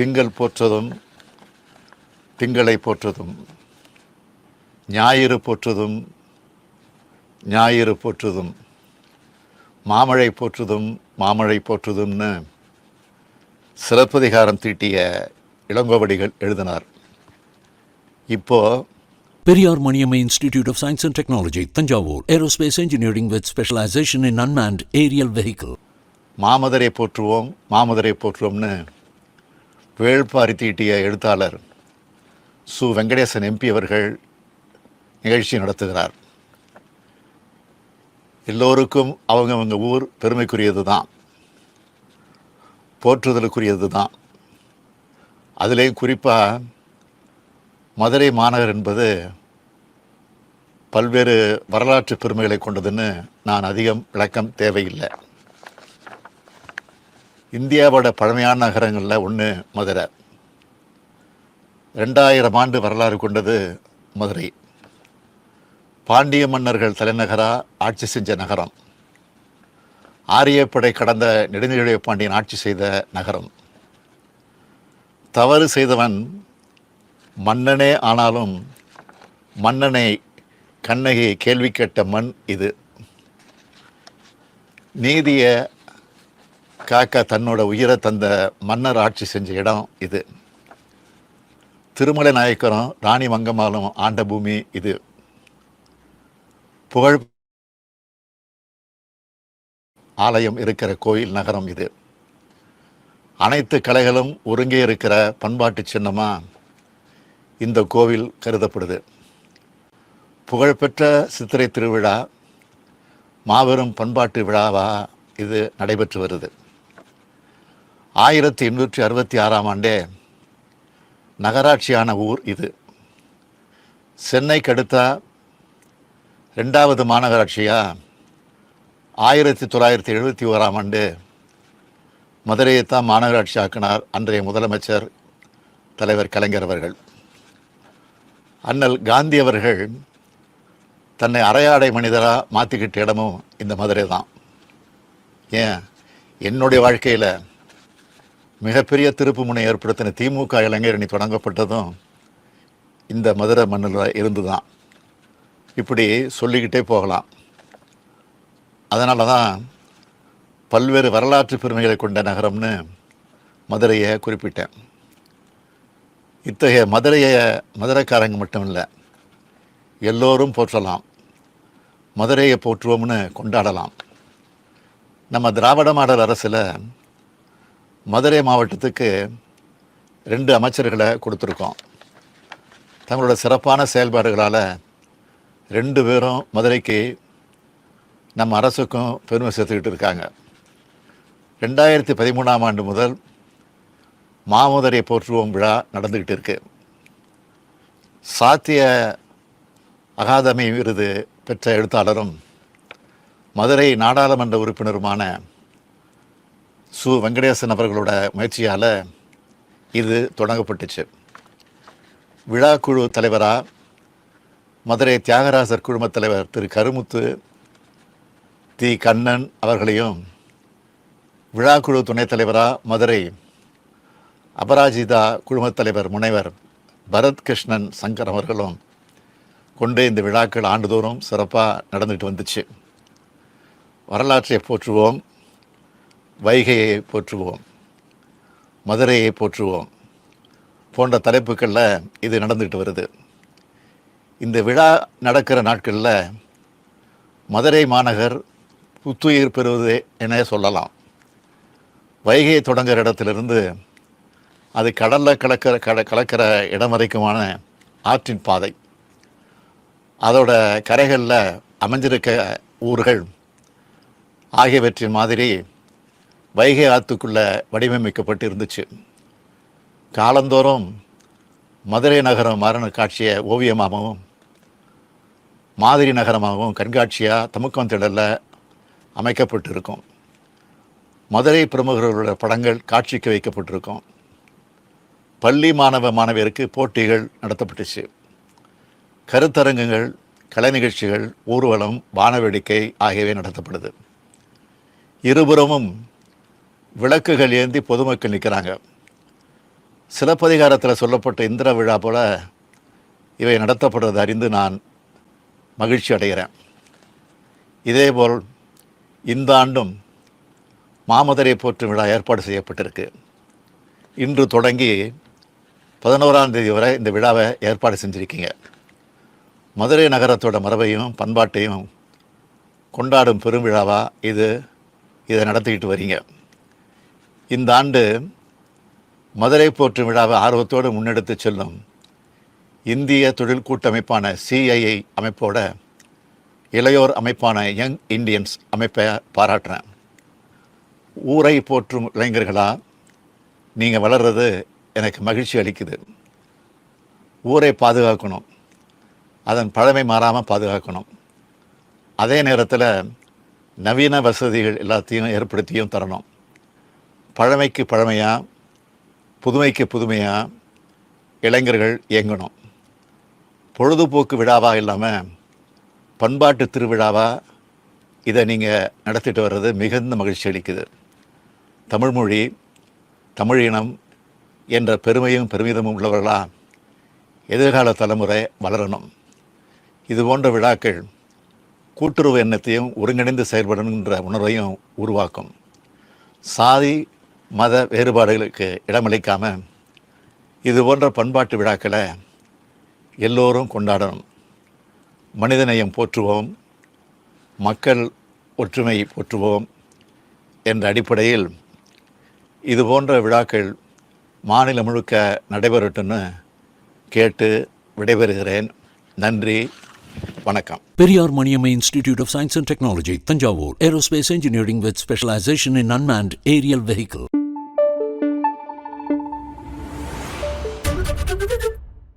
திங்கள் போற்றதும் திங்களை போற்றதும் ஞாயிறு போற்றதும் ஞாயிறு போற்றுதும் மாமழை போற்றுதும் மாமழை போற்றுதும்னு சிலப்பதிகாரம் தீட்டிய இளங்கோவடிகள் எழுதினார் இப்போ Periyar Maniamma Institute of Science and Technology, Tanjavur. Aerospace engineering with specialization in unmanned aerial vehicle. மாமதரை போற்றுவோம் மாமதரை போற்றுவோம்னு வேள்பாரி தீட்டிய எழுத்தாளர் சு. வெங்கடேசன் எம்பி அவர்கள் நிகழ்ச்சி நடத்துகிறார். எல்லோருக்கும் அவங்கவங்க ஊர் பெருமைக்குரியது தான். போற்றுதலுக்குரியது தான். அதுலேயும் குறிப்பாக மதுரை மாநகர் என்பது பல்வேறு வரலாற்று பெருமைகளை கொண்டதுன்னு நான் அதிகம் விளக்கம் தேவையில்லை. இந்தியாவோட பழமையான நகரங்களில் ஒன்று மதுரை. ரெண்டாயிரம் ஆண்டு வரலாறு கொண்டது மதுரை. பாண்டிய மன்னர்கள் தலைநகராக ஆட்சி செஞ்ச நகரம். ஆரியப்படை கடந்த நெடுஞ்செழிய பாண்டியன் ஆட்சி செய்த நகரம். தவறு செய்தவன் மன்னனே ஆனாலும் மன்னனை கண்ணகி கேள்வி கேட்ட மண் இது. நீதியை காக்கா தன்னோட உயிரை தந்த மன்னர் ஆட்சி செஞ்ச இடம் இது. திருமலை நாயக்கரும் ராணி மங்கம்மாலும் ஆண்ட பூமி இது. புகழ் ஆலயம் இருக்கிற கோயில் நகரம் இது. அனைத்து கலைகளும் ஒருங்கே இருக்கிற பண்பாட்டு சின்னமாக இந்த கோவில் கருதப்படுது. புகழ்பெற்ற சித்திரை திருவிழா மாபெரும் பண்பாட்டு விழாவாக இது நடைபெற்று வருது. ஆயிரத்தி எண்ணூற்றி அறுபத்தி ஆறாம் ஆண்டே நகராட்சியான ஊர் இது. சென்னைக்கு அடுத்த ரெண்டாவது மாநகராட்சியாக ஆயிரத்தி தொள்ளாயிரத்தி எழுபத்தி ஓராம் ஆண்டு மதுரையைத்தான் மாநகராட்சி ஆக்கினார் அன்றைய முதலமைச்சர் தலைவர் கலைஞர் அவர்கள். அண்ணல் காந்தி அவர்கள் தன்னை அரையாடை மனிதராக மாற்றிக்கிட்ட இடமும் இந்த மதுரை தான். ஏன்? என்னுடைய வாழ்க்கையில் மிகப்பெரிய திருப்பு முனை ஏற்படுத்தின திமுக இளைஞரணி தொடங்கப்பட்டதும் இந்த மதுரை மண்ணில் இருந்து தான் இப்படி சொல்லிக்கிட்டே போகலாம். அதனால தான் பல்வேறு வரலாற்று பெருமைகளை கொண்ட நகரம்னு மதுரையை குறிப்பிட்டேன். இத்தகைய மதுரையை மதுரைக்காரங்க மட்டும் இல்லை எல்லோரும் போற்றலாம். மதுரையை போற்றுவோம்னு கொண்டாடலாம். நம்ம திராவிட மாடல் அரசில் மதுரை மாவட்டத்துக்கு ரெண்டு அமைச்சர்களை கொடுத்துருக்கோம். தங்களோட சிறப்பான செயல்பாடுகளால் ரெண்டு பேரும் மதுரைக்கு நம்ம அரசுக்கும் பெருமை சேர்த்துக்கிட்டு இருக்காங்க. ரெண்டாயிரத்தி பதிமூணாம் ஆண்டு முதல் மாமதுரை போற்றுவோம் விழா நடந்துக்கிட்டு இருக்கு. சாத்திய அகாதமி விருது பெற்ற எழுத்தாளரும் மதுரை நாடாளுமன்ற உறுப்பினருமான சு வெங்கடேசன் அவர்களோட முயற்சியால் இது தொடங்கப்பட்டுச்சு. விழா குழு தலைவராக மதுரை தியாகராசர் குழுமத் தலைவர் திரு கருமுத்து தி கண்ணன் அவர்களையும் விழாக்குழு துணைத் தலைவராக மதுரை அபராஜிதா குழுமத் தலைவர் முனைவர் பரத் கிருஷ்ணன் சங்கர் அவர்களும் கொண்டு இந்த விழாக்கள் ஆண்டுதோறும் சிறப்பாக நடந்துட்டு வந்துச்சு. வரலாற்றை போற்றுவோம். வைகையை போற்றுவோம் மதுரையை போற்றுவோம் போன்ற தலைப்புகளில் இது நடந்துக்கிட்டு வருது. இந்த விழா நடக்கிற நாட்களில் மதுரை மாநகர் புத்துயிர் பெறுவது என சொல்லலாம். வைகை தொடங்குற இடத்திலிருந்து அது கடலில் கலக்கிற கல கலக்கிற இடம் வரைக்குமான ஆற்றின் பாதை. அதோட கரைகளில் அமைஞ்சிருக்க ஊர்கள் ஆகியவற்றின் மாதிரி வைகை ஆற்றுக்குள்ளே வடிவமைக்கப்பட்டு இருந்துச்சு காலந்தோறும் மதுரை நகரம் மரண காட்சியை ஓவியமாகவும் மாதிரி நகரமாகவும் கண்காட்சியாக தமுக்கம் திடலில் அமைக்கப்பட்டிருக்கும். மதுரை பிரமுகர்களோட படங்கள் காட்சிக்கு வைக்கப்பட்டிருக்கும். பள்ளி மாணவ மாணவியருக்கு போட்டிகள் நடத்தப்பட்டுச்சு. கருத்தரங்குகள் கலை நிகழ்ச்சிகள் ஊர்வலம் வானவேடிக்கை ஆகியவை நடத்தப்படுது. இருபுறமும் விளக்குகள் ஏந்தி பொதுமக்கள் நிற்கிறாங்க. சிலப்பதிகாரத்தில் சொல்லப்பட்ட இந்திர விழா போல் இவை நடத்தப்படுறது அறிந்து நான் மகிழ்ச்சி அடைகிறேன். இதேபோல் இந்த ஆண்டும் மாமதுரை போற்றும் விழா ஏற்பாடு செய்யப்பட்டிருக்கு. இன்று தொடங்கி பதினோராம் தேதி வரை இந்த விழாவை ஏற்பாடு செஞ்சுருக்கீங்க. மதுரை நகரத்தோட மரபையும் பண்பாட்டையும் கொண்டாடும் பெருவிழாவாக இது? இதை நடத்திக்கிட்டு வரீங்க. இந்த ஆண்டு மதுரை போற்றும் விழாவை ஆர்வத்தோடு முன்னெடுத்து செல்லும் இந்திய தொழில் கூட்டமைப்பான சிஐஐ அமைப்போட இளையோர் அமைப்பான யங் இந்தியன்ஸ் அமைப்பை பாராட்டுறேன். ஊரை போற்றும் இளைஞர்களாக நீங்கள் வளர்றது எனக்கு மகிழ்ச்சி அளிக்குது. ஊரை பாதுகாக்கணும். அதன் பழமை மாறாமல் பாதுகாக்கணும். அதே நேரத்தில் நவீன வசதிகள் எல்லாத்தையும் ஏற்படுத்தியும் தரணும். பழமைக்கு பழமையாக புதுமைக்கு புதுமையாக இளைஞர்கள் இயங்கணும். பொழுதுபோக்கு விழாவாக இல்லாமல் பண்பாட்டு திருவிழாவாக இதை நீங்கள் நடத்திட்டு வர்றது மிகுந்த மகிழ்ச்சி அளிக்குது. தமிழ்மொழி தமிழ் இனம் என்ற பெருமையும் பெருமிதமும் உள்ளவர்களாக எதிர்கால தலைமுறை வளரணும். இது போன்ற விழாக்கள் கூட்டுறவு எண்ணத்தையும் ஒருங்கிணைந்து செயல்படணுன்ற உணர்வையும் உருவாக்கும். சாதி மத வேறுபாடுகளுக்கு இடமளிக்காமல் இது போன்ற பண்பாட்டு விழாக்களை எல்லோரும் கொண்டாடணும். மனிதநேயம் போற்றுவோம். மக்கள் ஒற்றுமை போற்றுவோம் என்ற அடிப்படையில் இது போன்ற விழாக்கள் மாநிலம் முழுக்க நடைபெறட்டும்னு கேட்டு விடைபெறுகிறேன். நன்றி. வணக்கம். Periyar Maniammai institute of science and technology Thanjavur. Aerospace engineering with specialisation in unmanned aerial vehicle